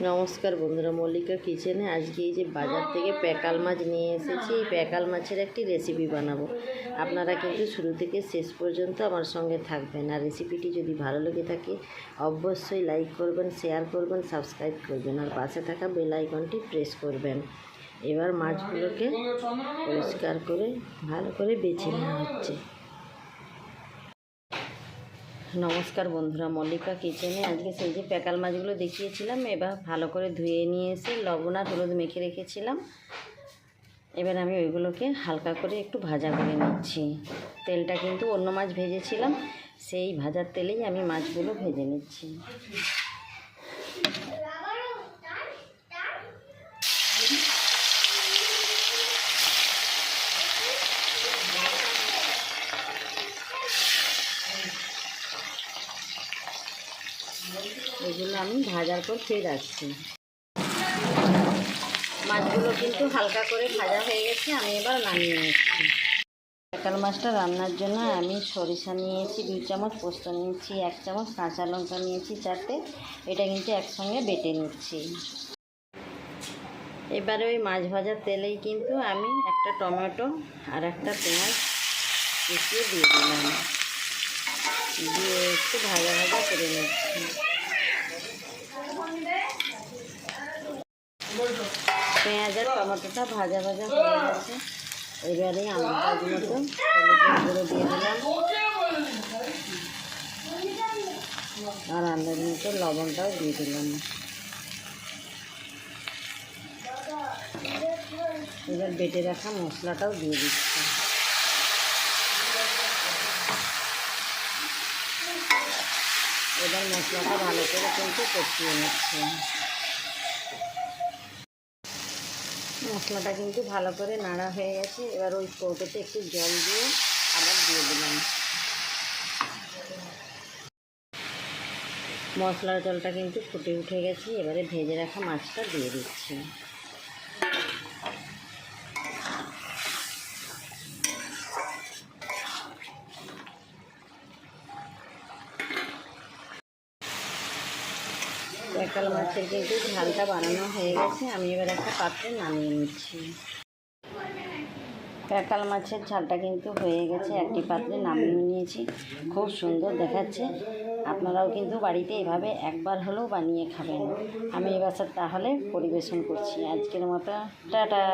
নমস্কার বন্ধুরা মল্লিকা কিচেনে আজকে এই যে বাজার থেকে প্যাকাল মাছ নিয়ে এসেছি। এই প্যাকাল মাছের একটি রেসিপি বানাবো। আপনারা কিন্তু শুরু থেকে শেষ পর্যন্ত আমার সঙ্গে থাকবেন। আর রেসিপিটি যদি ভালো লেগে থাকে, অবশ্যই লাইক করবেন শেয়ার করবেন সাবস্ক্রাইব করবেন, আর পাশে থাকা বেল আইকনটি প্রেস করবেন। এবার মাছগুলোকে পরিষ্কার করে, ভালো করে বেছে নেওয়া হচ্ছে। নমস্কার বন্ধুরা, মল্লিকা কিচেনে। আজকে সেই যে প্যাকাল মাছগুলো দেখিয়েছিলাম, এবার ভালো করে ধুয়ে নিয়ে এসে লবণ আর হলুদ মেখে রেখেছিলাম। এবার আমি ওইগুলোকে হালকা করে একটু ভাজা করে নিচ্ছি। তেলটা কিন্তু অন্য মাছ ভেজেছিলাম, সেই ভাজার তেলেই আমি মাছগুলো ভেজে নিচ্ছি। এগুলো আমি ভাজার পর ফের রাখছি মাছগুলো কিন্তু হালকা করে ভাজা হয়ে গেছে, আমি এবার নামিয়ে নিচ্ছি। কাঁকাল মাছটা রান্নার জন্য আমি সরিষা নিয়েছি, দুই চামচ পোস্ত নিয়েছি, এক চামচ কাঁচা লঙ্কা নিয়েছি চারটে, এটা কিন্তু একসঙ্গে বেটে নিচ্ছি। এবারে ওই মাছ ভাজার তেলেই কিন্তু আমি একটা টমেটো আর একটা পেঁয়াজ কুচিয়ে দিয়ে দিলাম। দিয়ে একটু ভাজা ভাজা করে নিচ্ছি। পেঁয়াজ আর টমেটোটা ভাজা ভাজা হয়ে গেছে। এবারে আন্দাজ মতো গুঁড়ো দিয়ে দিলাম। আর আন্দাজ মতো লবণটাও দিয়ে দিলাম। এবার বেটে রাখা মশলাটাও দিয়ে দিচ্ছি। এবার মশলাটা ভালো করে কিন্তু কষিয়ে নিচ্ছি। মশলাটা কিন্তু ভালো করে নাড়া হয়ে গেছে। এবার ওই কৌটোতে একটু জল দিয়ে আবার দিয়ে দিলাম। মশলার জলটা কিন্তু ফুটে উঠে গেছে। এবারে ভেজে রাখা মাছটা দিয়ে দিচ্ছি। প্যাকাল মাছের কিন্তু ঝালটা বানানো হয়ে গেছে। আমি এবার একটা পাত্রে নামিয়ে নিচ্ছি। প্যাকাল মাছের ঝালটা কিন্তু হয়ে গেছে। একটি পাত্রে নামিয়ে নিয়েছি। খুব সুন্দর দেখাচ্ছে। আপনারাও কিন্তু বাড়িতে এভাবে একবার হলেও বানিয়ে খাবেন। আমি এবার তাহলে পরিবেশন করছি। আজকের মতো, টাটা।